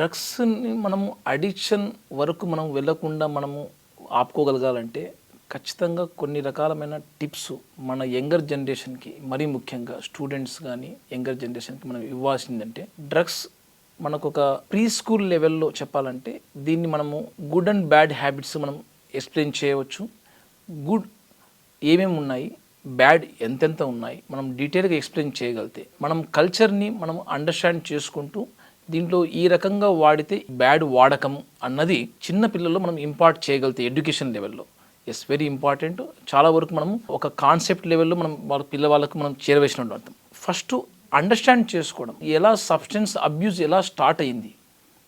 డ్రగ్స్ని మనము అడిక్షన్ వరకు మనం వెళ్ళకుండా మనము ఆపుకోగలగాలంటే ఖచ్చితంగా కొన్ని రకాలమైన టిప్స్ మన యంగర్ జనరేషన్కి మరీ ముఖ్యంగా స్టూడెంట్స్ కానీ యంగర్ జనరేషన్కి మనం ఇవ్వాల్సిందంటే డ్రగ్స్ మనకు ఒక ప్రీ స్కూల్ లెవెల్లో చెప్పాలంటే దీన్ని మనము గుడ్ అండ్ బ్యాడ్ హ్యాబిట్స్ మనం ఎక్స్ప్లెయిన్ చేయవచ్చు. గుడ్ ఏమేమి ఉన్నాయి బ్యాడ్ ఎంతెంత ఉన్నాయి మనం డీటెయిల్గా ఎక్స్ప్లెయిన్ చేయగలిగితే మనం కల్చర్ని మనం అండర్స్టాండ్ చేసుకుంటూ దీంట్లో ఈ రకంగా వాడితే బ్యాడ్ వాడకం అన్నది చిన్న పిల్లల్లో మనం ఇంపార్ట్ చేయగలిగితే ఎడ్యుకేషన్ లెవెల్లో. ఎస్ వెరీ ఇంపార్టెంట్ చాలా వరకు మనం ఒక కాన్సెప్ట్ లెవెల్లో మనం వాళ్ళ పిల్లవాళ్ళకు మనం చేరవేసినట్టు అర్థం. ఫస్ట్ అండర్స్టాండ్ చేసుకోవడం. ఎలా సబ్స్టెన్స్ అబ్యూజ్ ఎలా స్టార్ట్ అయ్యింది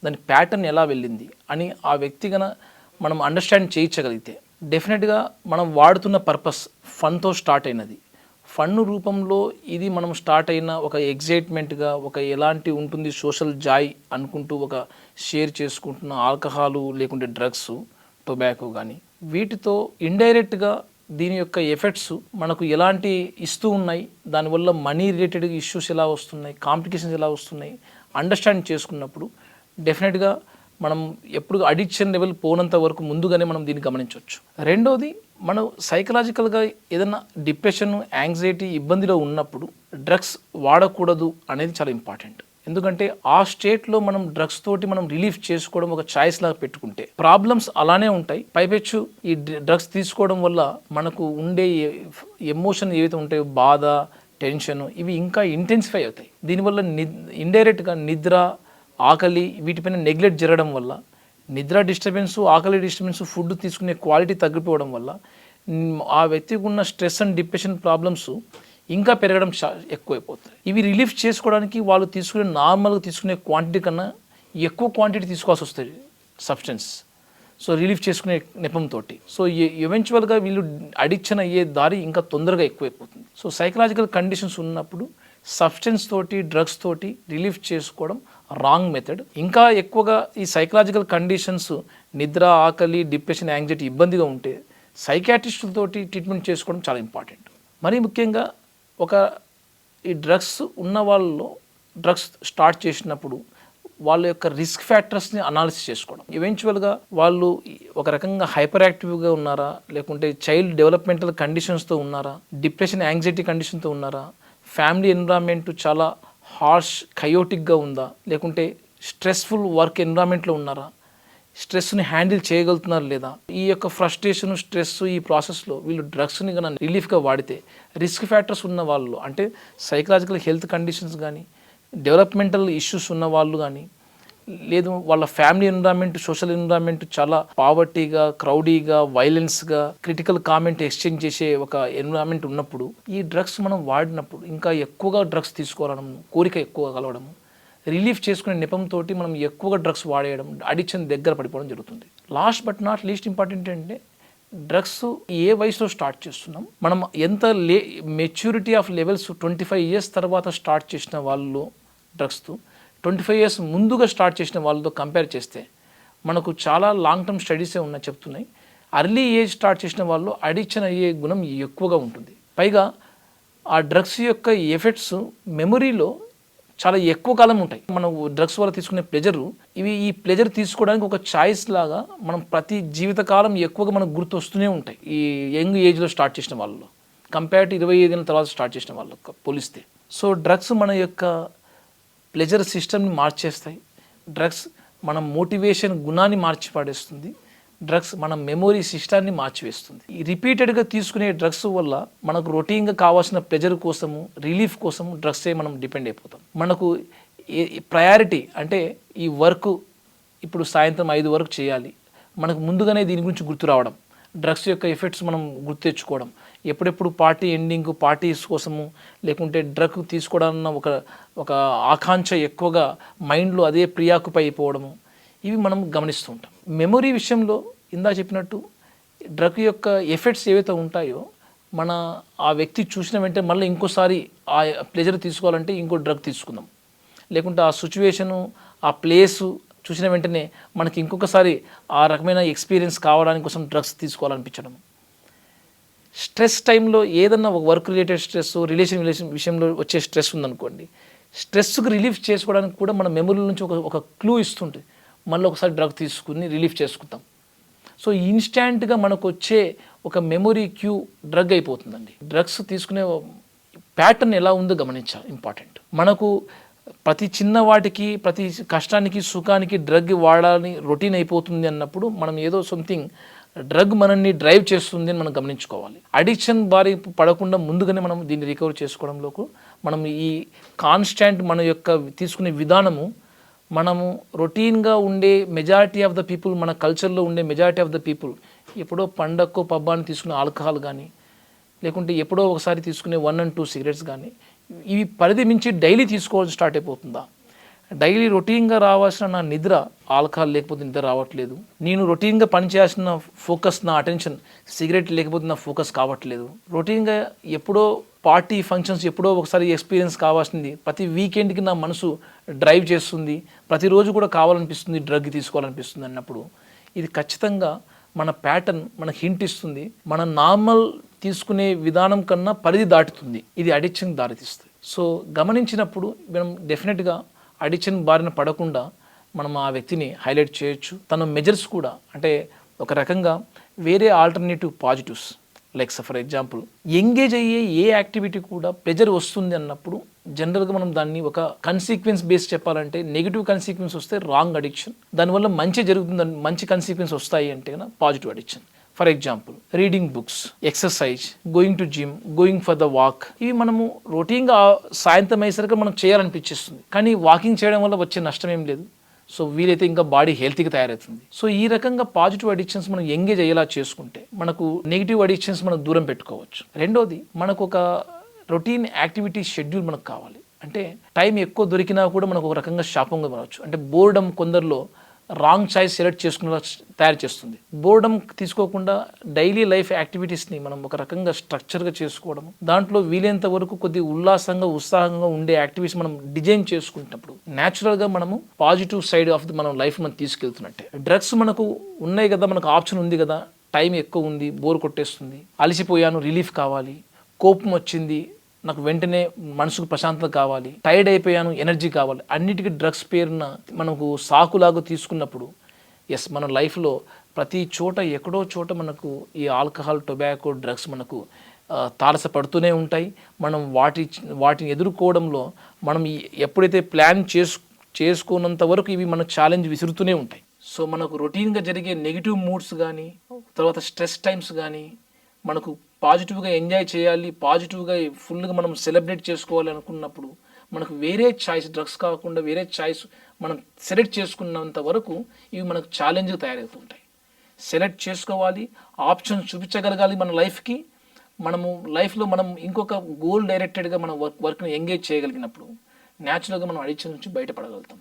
దాని ప్యాటర్న్ ఎలా వెళ్ళింది? అని ఆ వ్యక్తిగా మనం అండర్స్టాండ్ చేయించగలిగితే డెఫినెట్గా మనం వాడుతున్న పర్పస్ ఫన్తో స్టార్ట్ అయినది. ఫండ్ రూపంలో ఇది మనం స్టార్ట్ అయిన ఒక ఎగ్జైట్మెంట్గా ఒక ఎలాంటి ఉంటుంది సోషల్ జాయ్ అనుకుంటూ ఒక షేర్ చేసుకుంటున్న ఆల్కహాలు లేకుంటే డ్రగ్స్ టొబాకో కానీ వీటితో ఇండైరెక్ట్గా దీని యొక్క ఎఫెక్ట్స్ మనకు ఎలాంటి ఇస్తూ ఉన్నాయి దానివల్ల మనీ రిలేటెడ్ ఇష్యూస్ ఎలా వస్తున్నాయి కాంప్లికేషన్స్ ఎలా వస్తున్నాయి అండర్స్టాండ్ చేసుకున్నప్పుడు డెఫినెట్గా మనం ఎప్పుడు అడిక్షన్ లెవెల్ పోనంత వరకు ముందుగానే మనం దీన్ని గమనించవచ్చు. రెండోది మనం సైకలాజికల్గా ఏదైనా డిప్రెషన్ యాంగ్జైటీ ఇబ్బందిలో ఉన్నప్పుడు డ్రగ్స్ వాడకూడదు అనేది చాలా ఇంపార్టెంట్ ఎందుకంటే ఆ స్టేట్లో మనం డ్రగ్స్ తోటి మనం రిలీఫ్ చేసుకోవడం ఒక చాయిస్ లాగా పెట్టుకుంటే ప్రాబ్లమ్స్ అలానే ఉంటాయి. పైపెచ్చు ఈ డ్రగ్స్ తీసుకోవడం వల్ల మనకు ఉండే ఎమోషన్ ఏవైతే ఉంటాయో బాధ టెన్షన్ ఇవి ఇంకా ఇంటెన్సిఫై అవుతాయి. దీనివల్ల ని ఇండైరెక్ట్గా నిద్ర ఆకలి వీటిపైన నెగ్లెక్ట్ జరగడం వల్ల నిద్ర డిస్టర్బెన్స్ ఆకలి డిస్టర్బెన్స్ ఫుడ్ తీసుకునే క్వాలిటీ తగ్గిపోవడం వల్ల ఆ వ్యక్తికి ఉన్న స్ట్రెస్ అండ్ డిప్రెషన్ ప్రాబ్లమ్స్ ఇంకా పెరగడం ఎక్కువైపోతాయి. ఇవి రిలీఫ్ చేసుకోవడానికి వాళ్ళు తీసుకునే నార్మల్గా తీసుకునే క్వాంటిటీ కన్నా ఎక్కువ క్వాంటిటీ తీసుకోవాల్సి వస్తుంది సబ్స్టెన్స్ సో రిలీఫ్ చేసుకునే నెపంతో సో ఎవెన్చువల్గా వీళ్ళు అడిక్షన్ అయ్యే దారి ఇంకా తొందరగా ఎక్కువైపోతుంది. సో సైకలాజికల్ కండిషన్స్ ఉన్నప్పుడు సబ్స్టెన్స్ తోటి డ్రగ్స్ తోటి రిలీఫ్ చేసుకోవడం రాంగ్ మెథడ్ ఇంకా ఎక్కువగా ఈ సైకలాజికల్ కండిషన్స్ నిద్ర ఆకలి డిప్రెషన్ యాంగ్జైటీ ఇబ్బందిగా ఉంటే సైకాట్రిస్టులతోటి ట్రీట్మెంట్ చేసుకోవడం చాలా ఇంపార్టెంట్ మరీ ముఖ్యంగా ఒక ఈ డ్రగ్స్ ఉన్న వాళ్ళలో డ్రగ్స్ స్టార్ట్ చేసినప్పుడు వాళ్ళ యొక్క రిస్క్ ఫ్యాక్టర్స్ని అనాలిసిస్ చేసుకోవడం. ఈవెన్చువల్గా వాళ్ళు ఒక రకంగా హైపర్ యాక్టివ్గా ఉన్నారా? లేకుంటే చైల్డ్ డెవలప్మెంటల్ కండిషన్స్తో ఉన్నారా? డిప్రెషన్ యాంగ్జైటీ కండిషన్తో ఉన్నారా? ఫ్యామిలీ ఎన్విరాన్మెంట్ చాలా హార్ష్ కయోటిక్గా ఉందా? లేకుంటే స్ట్రెస్ఫుల్ వర్క్ ఎన్విరాన్మెంట్లో ఉన్నారా? స్ట్రెస్ని హ్యాండిల్ చేయగలుగుతున్నారు లేదా? ఈ యొక్క ఫ్రస్ట్రేషన్ స్ట్రెస్ ఈ ప్రాసెస్లో వీళ్ళు డ్రగ్స్ని కన్నా రిలీఫ్గా వాడితే రిస్క్ ఫ్యాక్టర్స్ ఉన్న వాళ్ళు అంటే సైకలాజికల్ హెల్త్ కండిషన్స్ కానీ డెవలప్మెంటల్ ఇష్యూస్ ఉన్న వాళ్ళు కానీ లేదు వాళ్ళ ఫ్యామిలీ ఎన్విరాన్మెంట్ సోషల్ ఎన్విరాన్మెంట్ చాలా పావర్టీగా క్రౌడీగా వైలెన్స్గా క్రిటికల్ కామెంట్ ఎక్స్చేంజ్ చేసే ఒక ఎన్విరాన్మెంట్ ఉన్నప్పుడు ఈ డ్రగ్స్ మనం వాడినప్పుడు ఇంకా ఎక్కువగా డ్రగ్స్ తీసుకోవడం కోరిక ఎక్కువ కలవడం రిలీఫ్ చేసుకునే నెపంతో మనం ఎక్కువగా డ్రగ్స్ వాడేయడం అడిక్షన్ దగ్గర పడిపోవడం జరుగుతుంది. Last but not least important ఏంటంటే డ్రగ్స్ ఏ వయసులో స్టార్ట్ చేస్తున్నాం? మనం ఎంత లే maturity of levels twenty five years తర్వాత స్టార్ట్ చేసిన వాళ్ళు డ్రగ్స్తో ట్వంటీ ఫైవ్ ఇయర్స్ ముందుగా స్టార్ట్ చేసిన వాళ్ళతో కంపేర్ చేస్తే మనకు చాలా లాంగ్ టర్మ్ స్టడీసే ఉన్నాయి చెప్తున్నాయి. అర్లీ ఏజ్ స్టార్ట్ చేసిన వాళ్ళు అడిక్షన్ అయ్యే గుణం ఎక్కువగా ఉంటుంది. పైగా ఆ డ్రగ్స్ యొక్క ఎఫెక్ట్స్ మెమరీలో చాలా ఎక్కువ కాలం ఉంటాయి. మనం డ్రగ్స్ వల్ల తీసుకునే ప్లెజరు ఇవి ఈ ప్లెజర్ తీసుకోవడానికి ఒక చాయిస్ లాగా మనం ప్రతి జీవితకాలం ఎక్కువగా మనకు గుర్తు వస్తూనే ఉంటాయి. ఈ యంగ్ ఏజ్లో స్టార్ట్ చేసిన వాళ్ళు కంపేర్ టు ఇరవై ఐదు తర్వాత స్టార్ట్ చేసిన వాళ్ళకి పోలిస్తే. సో డ్రగ్స్ మన యొక్క ప్లెజర్ సిస్టమ్ని మార్చేస్తాయి. డ్రగ్స్ మన మోటివేషన్ గుణాన్ని మార్చి పడేస్తుంది డ్రగ్స్ మన మెమొరీ సిస్టాన్ని మార్చివేస్తుంది. ఈ రిపీటెడ్గా తీసుకునే డ్రగ్స్ వల్ల మనకు రొటీన్గా కావాల్సిన ప్లెజర్ కోసము రిలీఫ్ కోసం డ్రగ్సే మనం డిపెండ్ అయిపోతాం. మనకు ప్రయారిటీ అంటే ఈ వర్క్ ఇప్పుడు సాయంత్రం ఐదు వరకు చేయాలి. మనకు ముందుగానే దీని గురించి గుర్తు రావడం. డ్రగ్స్ యొక్క ఎఫెక్ట్స్ మనం గుర్తు తెచ్చుకోవడం. ఎప్పుడెప్పుడు పార్టీ ఎండింగ్ పార్టీస్ కోసము లేకుంటే డ్రగ్ తీసుకోవడాన్న ఒక ఒక ఆకాంక్ష ఎక్కువగా మైండ్లో అదే ప్రియాకుపై అయిపోవడము ఇవి మనం గమనిస్తూ ఉంటాం. మెమొరీ విషయంలో ఇందా చెప్పినట్టు డ్రగ్ యొక్క ఎఫెక్ట్స్ ఏవైతే ఉంటాయో మన ఆ వ్యక్తి చూసిన వెంటనే మళ్ళీ ఇంకోసారి ఆ ప్లెజర్ తీసుకోవాలంటే ఇంకో డ్రగ్ తీసుకుందాం. లేకుంటే ఆ సిచ్యువేషను ఆ ప్లేసు చూసిన వెంటనే మనకి ఇంకొకసారి ఆ రకమైన ఎక్స్పీరియన్స్ కావడానికి కోసం డ్రగ్స్ తీసుకోవాలనిపించడం స్ట్రెస్ టైంలో ఏదన్నా ఒక work related stress relation relation విషయంలో వచ్చే స్ట్రెస్ ఉందనుకోండి స్ట్రెస్కి రిలీఫ్ చేసుకోవడానికి కూడా మన మెమరీ నుంచి ఒక ఒక క్లూ ఇస్తుంటుంది మళ్ళీ ఒకసారి డ్రగ్ తీసుకుని రిలీఫ్ చేసుకుంటాం. సో ఇన్స్టాంట్గా మనకు వచ్చే ఒక మెమొరీ క్యూ డ్రగ్ అయిపోతుందండి. డ్రగ్స్ తీసుకునే ప్యాటర్న్ ఎలా ఉందో గమనించాలి ఇంపార్టెంట్. మనకు ప్రతి చిన్న వాటికి ప్రతి కష్టానికి సుఖానికి డ్రగ్ వాడాలని రొటీన్ అయిపోతుంది అన్నప్పుడు మనం ఏదో సంథింగ్ డ్రగ్ మనల్ని డ్రైవ్ చేస్తుంది అని మనం గమనించుకోవాలి. అడిక్షన్ బారి పడకుండా ముందుగానే మనం దీన్ని రికవర్ చేసుకోవడంలో మనం ఈ కాన్స్టాంట్ మన యొక్క తీసుకునే విధానము మనము రొటీన్గా ఉండే మెజారిటీ ఆఫ్ ద పీపుల్ మన కల్చర్లో ఉండే మెజారిటీ ఆఫ్ ద పీపుల్ ఎప్పుడో పండక్కో పబ్బాన్ని తీసుకునే ఆల్కహాల్ కానీ లేకుంటే ఎప్పుడో ఒకసారి తీసుకునే వన్ అండ్ టూ సిగరెట్స్ కానీ ఇవి పరిధి మించి డైలీ తీసుకోవాల్సి స్టార్ట్ అయిపోతుందా? డైలీ రొటీన్గా రావాల్సిన నా నిద్ర ఆల్కహాల్ లేకపోతే నిద్ర రావట్లేదు. నేను రొటీన్గా పనిచేయాల్సిన ఫోకస్ నా అటెన్షన్ సిగరెట్ లేకపోతే నా ఫోకస్ కావట్లేదు. రొటీన్గా ఎప్పుడో పార్టీ ఫంక్షన్స్ ఎప్పుడో ఒకసారి ఎక్స్పీరియన్స్ కావాల్సింది. ప్రతి వీకెండ్కి నా మనసు డ్రైవ్ చేస్తుంది. ప్రతిరోజు కూడా కావాలనిపిస్తుంది డ్రగ్ తీసుకోవాలనిపిస్తుంది అన్నప్పుడు. ఇది ఖచ్చితంగా మన ప్యాటర్న్ మన హింట్ ఇస్తుంది. మన నార్మల్ తీసుకునే విధానం కన్నా పరిధి దాటుతుంది. ఇది అడిక్షన్ దారితీస్తుంది. సో గమనించినప్పుడు మనం డెఫినెట్గా అడిక్షన్ బారిన పడకుండా మనం ఆ వ్యక్తిని హైలైట్ చేయొచ్చు. తన మెజర్స్ కూడా అంటే ఒక రకంగా వేరే alternative positives. Like for example engage అయ్యే ఏ యాక్టివిటీ కూడా ప్రెజర్ వస్తుంది అన్నప్పుడు జనరల్గా మనం దాన్ని ఒక కన్సీక్వెన్స్ బేస్ చెప్పాలంటే నెగిటివ్ కన్సీక్వెన్స్ వస్తే రాంగ్ అడిక్షన్ దానివల్ల మంచి జరుగుతుంది మంచి కన్సీక్వెన్స్ వస్తాయి అంటే positive addiction for example reading books exercise going to gym going for the walk ఇవి మనము రొటీన్గా సాయంత్రం అయ్యేసరికి మనం చేయాలనిపించేస్తుంది. కానీ వాకింగ్ చేయడం వల్ల వచ్చే నష్టం ఏం లేదు. సో వీలైతే ఇంకా బాడీ హెల్తీగా తయారవుతుంది. సో ఈ రకంగా పాజిటివ్ అడిక్షన్స్ మనం ఎంగేజ్ అయ్యేలా చేసుకుంటే మనకు నెగిటివ్ అడిక్షన్స్ మనం దూరం పెట్టుకోవచ్చు. రెండోది మనకు ఒక రొటీన్ యాక్టివిటీ షెడ్యూల్ మనకు కావాలి. అంటే టైం ఎక్కువ దొరికినా కూడా మనకు ఒక రకంగా శాపంగా మారవచ్చు. అంటే బోర్డమ్ కొందరిలో రాంగ్ చాయిస్ సెలెక్ట్ చేసుకునేలా తయారు చేస్తుంది. బోర్డం తీసుకోకుండా డైలీ లైఫ్ యాక్టివిటీస్ని మనం ఒక రకంగా స్ట్రక్చర్గా చేసుకోవడం దాంట్లో వీలైనంత వరకు కొద్ది ఉల్లాసంగా ఉత్సాహంగా ఉండే యాక్టివిటీస్ మనం డిజైన్ చేసుకుంటున్నప్పుడు న్యాచురల్గా మనము పాజిటివ్ సైడ్ ఆఫ్ ది మనం లైఫ్ మనం తీసుకెళ్తున్నట్టే. డ్రగ్స్ మనకు ఉన్నాయి కదా మనకు ఆప్షన్ ఉంది కదా టైం ఎక్కువ ఉంది బోర్ కొట్టేస్తుంది అలసిపోయాను రిలీఫ్ కావాలి కోపం వచ్చింది నాకు వెంటనే మనసుకు ప్రశాంతత కావాలి టైర్డ్ అయిపోయాను ఎనర్జీ కావాలి. అన్నిటికీ డ్రగ్స్ పేరున మనకు సాకులాగా తీసుకున్నప్పుడు ఎస్ మన లైఫ్లో ప్రతి చోట ఎక్కడో చోట మనకు ఈ ఆల్కహాల్ టొబాకో డ్రగ్స్ మనకు తారసపడుతూనే ఉంటాయి. మనం వాటి వాటిని ఎదుర్కోవడంలో మనం ఎప్పుడైతే ప్లాన్ చేసు చేసుకున్నంత వరకు ఇవి మనకు ఛాలెంజ్ విసురుతూనే ఉంటాయి. సో మనకు రొటీన్గా జరిగే నెగిటివ్ మూడ్స్ కానీ తర్వాత స్ట్రెస్ టైమ్స్ కానీ మనకు పాజిటివ్గా ఎంజాయ్ చేయాలి పాజిటివ్గా ఫుల్గా మనం సెలబ్రేట్ చేసుకోవాలి అనుకున్నప్పుడు మనకు వేరే చాయిస్ డ్రగ్స్ కాకుండా వేరే చాయిస్ మనం సెలెక్ట్ చేసుకున్నంత వరకు ఇవి మనకు ఛాలెంజ్గా తయారవుతుంటాయి. సెలెక్ట్ చేసుకోవాలి ఆప్షన్ చూపించగలగాలి మన లైఫ్కి. మనము లైఫ్లో మనం ఇంకొక గోల్ డైరెక్టెడ్గా మన వర్క్ వర్క్ని ఎంగేజ్ చేయగలిగినప్పుడు న్యాచురల్గా మనం అడిక్షన్ నుంచి బయటపడగలుగుతాం.